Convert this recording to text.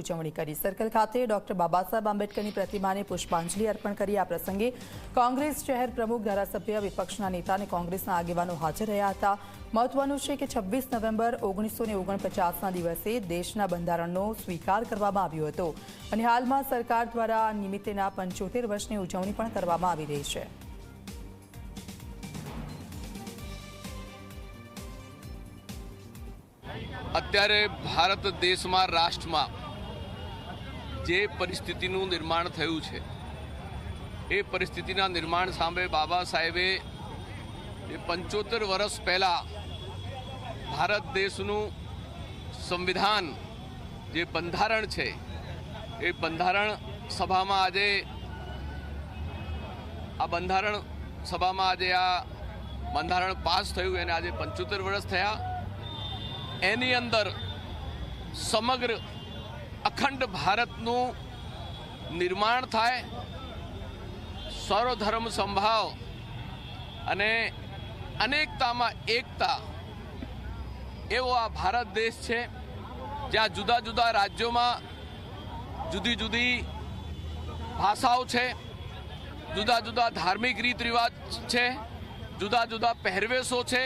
ઉજવણી કરી. સર્કલ ખાતે ડોક્ટર બાબાસાહેબ આંબેડકરની પ્રતિમાને પુષ્પાંજલિ અર્પણ કરી. આ પ્રસંગે કોંગ્રેસ શહેર પ્રમુખ ધારાસભ્ય વિપક્ષના નેતા અને કોંગ્રેસના આગેવાનો હાજર રહ્યા હતા. મહત્વનું છે કે છવ્વીસ નવેમ્બર ઓગણીસો ને દિવસે દેશના બંધારણનો સ્વીકાર કરવામાં આવ્યો હતો અને હાલમાં સરકાર દ્વારા નિમિત્તેના પંચોતેર વર્ષની ઉજવણી પણ કરવામાં આવી રહી છે. અત્યારે ભારત દેશમાં રાષ્ટ્રમાં જે પરિસ્થિતિનું નિર્માણ થયું છે, એ પરિસ્થિતિના નિર્માણ સામે બાબા સાહેબે એ પંચોતેર વર્ષ પહેલાં ભારત દેશનું સંવિધાન જે બંધારણ છે, એ બંધારણ સભામાં આજે, આ બંધારણ સભામાં આજે આ બંધારણ પાસ થયું, એને આજે પંચોતેર વર્ષ થયા. એની અંદર સમગ્ર અખંડ ભારતનું નિર્માણ થાય. સર્વધર્મ સંભાવ અને અનેકતામાં એકતા એવો આ ભારત દેશ છે, જ્યાં જુદા જુદા રાજ્યોમાં જુદી જુદી ભાષાઓ છે, જુદા જુદા ધાર્મિક રીત રિવાજ છે, જુદા જુદા પહેરવેશો છે.